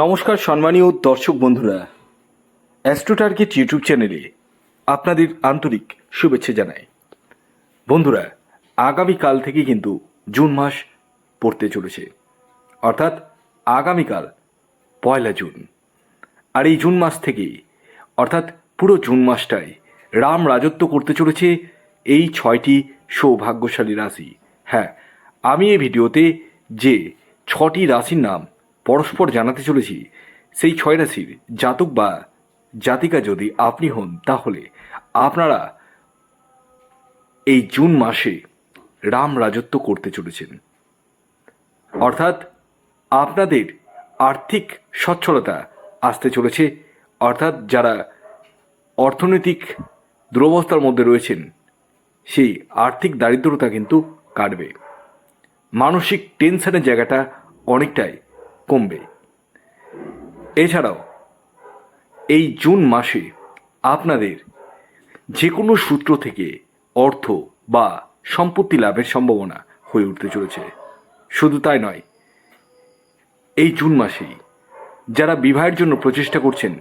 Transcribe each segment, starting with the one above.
নমস্কার সম্মানীয় দর্শক বন্ধুরা। অ্যাস্ট্রো টার্গেট ইউটিউব চ্যানেলে আপনাদের আন্তরিক শুভেচ্ছা জানাই। বন্ধুরা, আগামীকাল থেকে কিন্তু জুন মাস পড়তে চলেছে। অর্থাৎ আগামীকাল, পয়লা জুন। আর এই জুন মাস থেকে, অর্থাৎ পুরো জুন মাসটাই রাম রাজত্ব করতে চলেছে এই ছয়টি সৌভাগ্যশালী রাশি। হ্যাঁ আমি এই ভিডিওতে যে ছটি রাশির নাম পরস্পর জানাতে চলেছি। সেই ছয় রাশির জাতক বা জাতিকা যদি আপনি হন, তাহলে আপনারা এই জুন মাসে রাম রাজত্ব করতে চলেছেন। অর্থাৎ আপনাদের আর্থিক সচ্ছলতা আসতে চলেছে। অর্থাৎ যারা অর্থনৈতিক দুরবস্থার মধ্যে রয়েছেন, সেই আর্থিক দারিদ্রতা কিন্তু কাটবে। মানসিক টেনশনের জায়গাটা অনেকটাই কমবে। এছাড়াও, এই জুন মাসে আপনাদের যে কোনো সূত্র থেকে অর্থ বা সম্পত্তি লাভের সম্ভাবনা হয়ে উঠতে চলেছে। শুধু তাই নয়, এই জুন মাসেই যারা বিবাহের জন্য প্রচেষ্টা করছেন,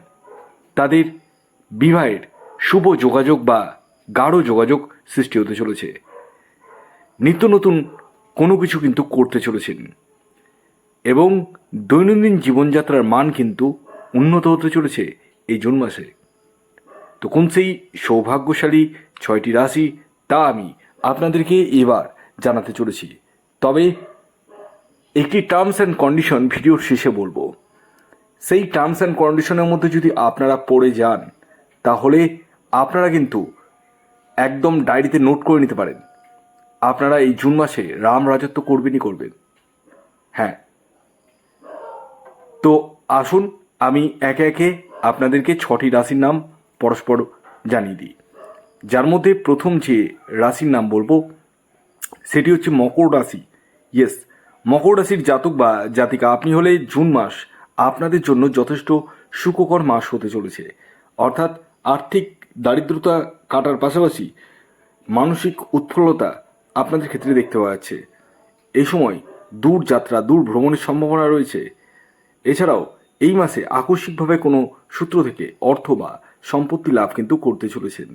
তাদের বিবাহের শুভ যোগাযোগ বা গাঢ় যোগাযোগ সৃষ্টি হতে চলেছে। নিত্য নতুন কোনো কিছু কিন্তু করতে চলেছেন। এবং দৈনন্দিন জীবনযাত্রার মান কিন্তু উন্নত হতে চলেছে এই জুন মাসে। তো কোন সেই সৌভাগ্যশালী ছয়টি রাশি তা আমি আপনাদেরকে এবার জানাতে চলেছি। তবে একটি টার্মস অ্যান্ড কন্ডিশন ভিডিওর শেষে বলব। সেই টার্মস অ্যান্ড কন্ডিশনের মধ্যে যদি আপনারা পড়ে যান, তাহলে আপনারা কিন্তু একদম ডায়েরিতে নোট করে নিতে পারেন। আপনারা এই জুন মাসে রাম রাজত্ব করবেনই করবেন। হ্যাঁ তো আসুন আমি একে একে আপনাদেরকে ছটি রাশির নাম পরস্পর জানিয়ে দিই। যার মধ্যে প্রথম যে রাশির নাম বলব, সেটি হচ্ছে মকর রাশি। ইয়েস মকর রাশির জাতক বা জাতিকা, আপনি হলে জুন মাস আপনাদের জন্য যথেষ্ট সুখকর মাস হতে চলেছে। অর্থাৎ আর্থিক দারিদ্রতা কাটার পাশাপাশি মানসিক উৎফুল্লতা আপনাদের ক্ষেত্রে দেখতে পাওয়া যাচ্ছে। এই সময় দূর যাত্রা, দূর ভ্রমণের সম্ভাবনা রয়েছে। এছাড়াও, এই মাসে আকস্মিকভাবে কোনো সূত্র থেকে অর্থ বা সম্পত্তি লাভ কিন্তু করতে চলেছেন।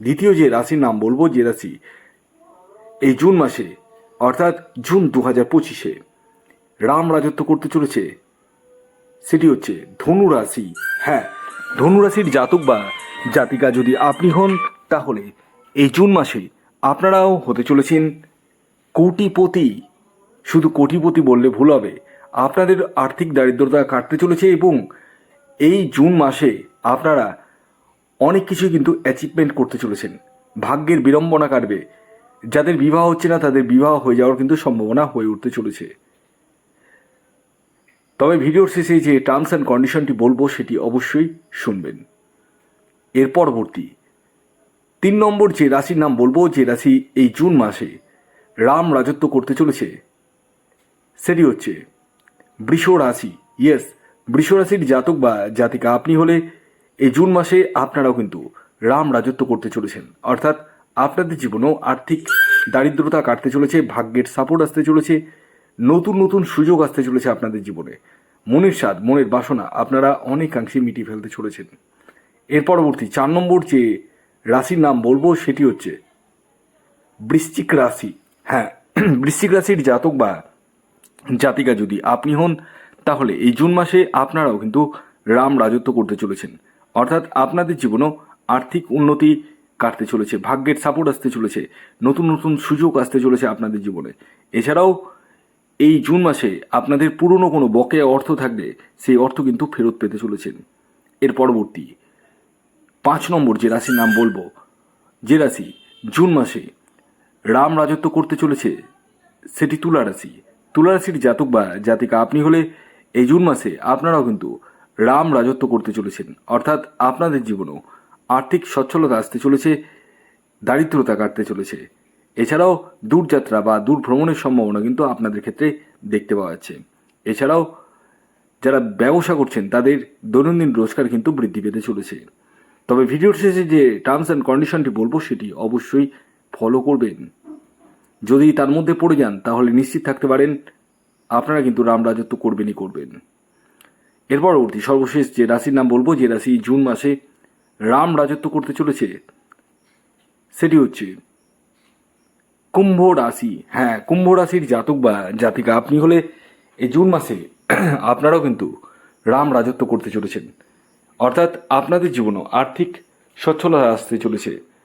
দ্বিতীয় যে রাশির নাম বলব, যে রাশি এই জুন মাসে, অর্থাৎ জুন দু হাজার পঁচিশে রাম রাজত্ব করতে চলেছে, সেটি হচ্ছে ধনু রাশি। হ্যাঁ ধনু রাশির জাতক বা জাতিকা যদি আপনি হন, তাহলে এই জুন মাসে আপনারাও হতে চলেছেন কোটিপতি। শুধু কোটিপতি বললে ভুল হবে আপনাদের আর্থিক দারিদ্রতা কাটতে চলেছে এবং এই জুন মাসে আপনারা অনেক কিছুই কিন্তু অ্যাচিভমেন্ট করতে চলেছেন। ভাগ্যের বিড়ম্বনা কাটবে। যাদের বিবাহ হচ্ছে না, তাদের বিবাহ হয়ে যাওয়ার কিন্তু সম্ভাবনা হয়ে উঠতে চলেছে। তবে ভিডিওর শেষে যে টার্মস অ্যান্ড কন্ডিশনটি বলব, সেটি অবশ্যই শুনবেন। এর পরবর্তী। তিন নম্বর যে রাশির নাম বলব, যে রাশি এই জুন মাসে রাম রাজত্ব করতে চলেছে, সেটি হচ্ছে বৃষ রাশি ইয়েস বৃষ রাশির জাতক বা জাতিকা, আপনি হলে এই জুন মাসে আপনারাও কিন্তু রাম রাজত্ব করতে চলেছেন। অর্থাৎ আপনাদের জীবনেও আর্থিক দারিদ্রতা কাটতে চলেছে, ভাগ্যের সাপোর্ট আসতে চলেছে, নতুন নতুন সুযোগ আসতে চলেছে আপনাদের জীবনে। মনের স্বাদ, মনের বাসনা আপনারা অনেকাংশে মিটিয়ে ফেলতে চলেছেন। এর পরবর্তী চার নম্বর যে রাশির নাম বলব, সেটি হচ্ছে বৃশ্চিক রাশি। হ্যাঁ বৃশ্চিক রাশির জাতক বা জাতিকা যদি আপনি হন, তাহলে এই জুন মাসে আপনারাও কিন্তু রাম রাজত্ব করতে চলেছেন। অর্থাৎ আপনাদের জীবনেও আর্থিক উন্নতি কাটতে চলেছে, ভাগ্যের সাপোর্ট আসতে চলেছে, নতুন নতুন সুযোগ আসতে চলেছে আপনাদের জীবনে। এছাড়াও এই জুন মাসে আপনাদের পুরনো কোনো বকেয়া অর্থ থাকলে সেই অর্থ কিন্তু ফেরত পেতে চলেছেন। এর পরবর্তী পাঁচ নম্বর যে রাশির নাম বলব, যে রাশি জুন মাসে রাম রাজত্ব করতে চলেছে, সেটি তুলা রাশি। তুলা রাশির জাতক বা জাতিকা, আপনি হলে এই জুন মাসে আপনারাও কিন্তু রাম রাজত্ব করতে চলেছেন। অর্থাৎ আপনাদের জীবনেও আর্থিক সচ্ছলতা আসতে চলেছে, দারিদ্রতা কাটতে চলেছে। এছাড়াও দূরযাত্রা বা দূর ভ্রমণের সম্ভাবনা কিন্তু আপনাদের ক্ষেত্রে দেখতে পাওয়া যাচ্ছে। এছাড়াও যারা ব্যবসা করছেন, তাদের দৈনন্দিন রোজগার কিন্তু বৃদ্ধি পেতে চলেছে। তবে ভিডিওর শেষে যে টার্মস অ্যান্ড কন্ডিশনটি বলব, সেটি অবশ্যই ফলো করবেন। যদি তার মধ্যে পড়ে যান, তাহলে নিশ্চিত থাকতে পারেন, আপনারা কিন্তু রাম রাজত্ব করবেনই করবেন। এর পরবর্তী সর্বশেষ যে রাশির নাম বলব, যে রাশি জুন মাসে রাম রাজত্ব করতে চলেছে, সেটি হচ্ছে কুম্ভ রাশি। হ্যাঁ কুম্ভ রাশির জাতক বা জাতিকা, আপনি হলে এই জুন মাসে আপনারাও কিন্তু রাম রাজত্ব করতে চলেছেন। অর্থাৎ আপনাদের জীবনও আর্থিক সচ্ছলতা আসতে চলেছে।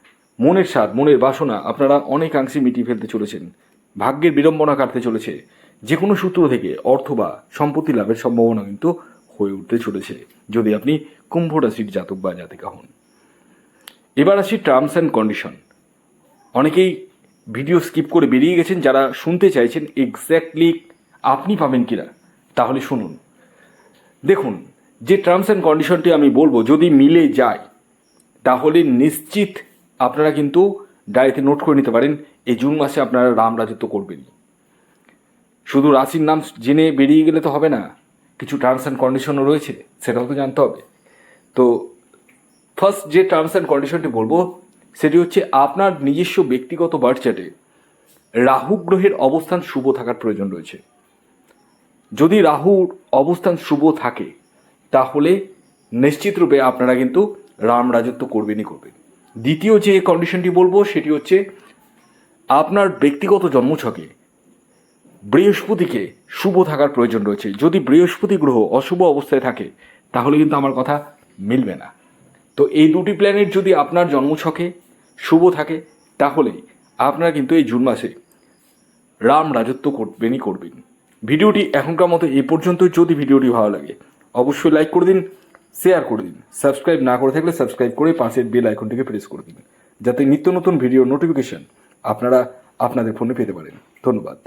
মনের স্বাদ, মনের বাসনা আপনারা অনেকাংশে মিটিয়ে ফেলতে চলেছেন। ভাগ্যের বিড়ম্বনা কাটতে চলেছে। যে কোনো সূত্র থেকে অর্থ বা সম্পত্তি লাভের সম্ভাবনা কিন্তু হয়ে উঠতে চলেছে। যদি আপনি কুম্ভ রাশির জাতক বা জাতিকা হন। এবার আসি টার্মস অ্যান্ড কন্ডিশন অনেকেই ভিডিও স্কিপ করে বেরিয়ে গেছেন যারা শুনতে চাইছেন এক্স্যাক্টলি আপনি পাবেন কিনা। তাহলে শুনুন। দেখুন, যে টার্মস অ্যান্ড কন্ডিশনটি আমি বলব, যদি মিলে যায়, তাহলে নিশ্চিত আপনারা কিন্তু ডায়েরিতে নোট করে নিতে পারেন, এই জুন মাসে আপনারা রাম রাজত্ব করবেন। শুধু রাশির নাম জেনে বেরিয়ে গেলে তো হবে না, কিছু টার্মস অ্যান্ড কন্ডিশনও রয়েছে, সেটাও তো জানতে হবে। তো ফার্স্ট যে টার্মস অ্যান্ড কন্ডিশনটি বলব, সেটি হচ্ছে আপনার নিজস্ব ব্যক্তিগত বার্থ রাহু গ্রহের অবস্থান শুভ থাকার প্রয়োজন রয়েছে। যদি রাহুর অবস্থান শুভ থাকে, তাহলে নিশ্চিতরূপে আপনারা কিন্তু রাম রাজত্ব করবেনই করবেন। দ্বিতীয় যে কন্ডিশনটি বলব, সেটি হচ্ছে আপনার ব্যক্তিগত জন্মছকে বৃহস্পতিকে শুভ থাকার প্রয়োজন রয়েছে। যদি বৃহস্পতি গ্রহ অশুভ অবস্থায় থাকে, তাহলে কিন্তু আমার কথা মিলবে না। তো এই দুটি প্ল্যানেট যদি আপনার জন্মছকে শুভ থাকে, তাহলে আপনারা কিন্তু এই জুন মাসে রাম রাজত্ব করবেনই করবেন। ভিডিওটি এখনকার মতো এ পর্যন্ত যদি ভিডিওটি ভালো লাগে, অবশ্যই লাইক করে দিন। শেয়ার করে দিন সাবস্ক্রাইব না করে থাকলে সাবস্ক্রাইব করে পাশের বেল আইকনটিকে প্রেস করে দিন যাতে নিত্য নতুন ভিডিও নোটিফিকেশন আপনারা আপনাদের ফোনে পেতে পারেন। ধন্যবাদ।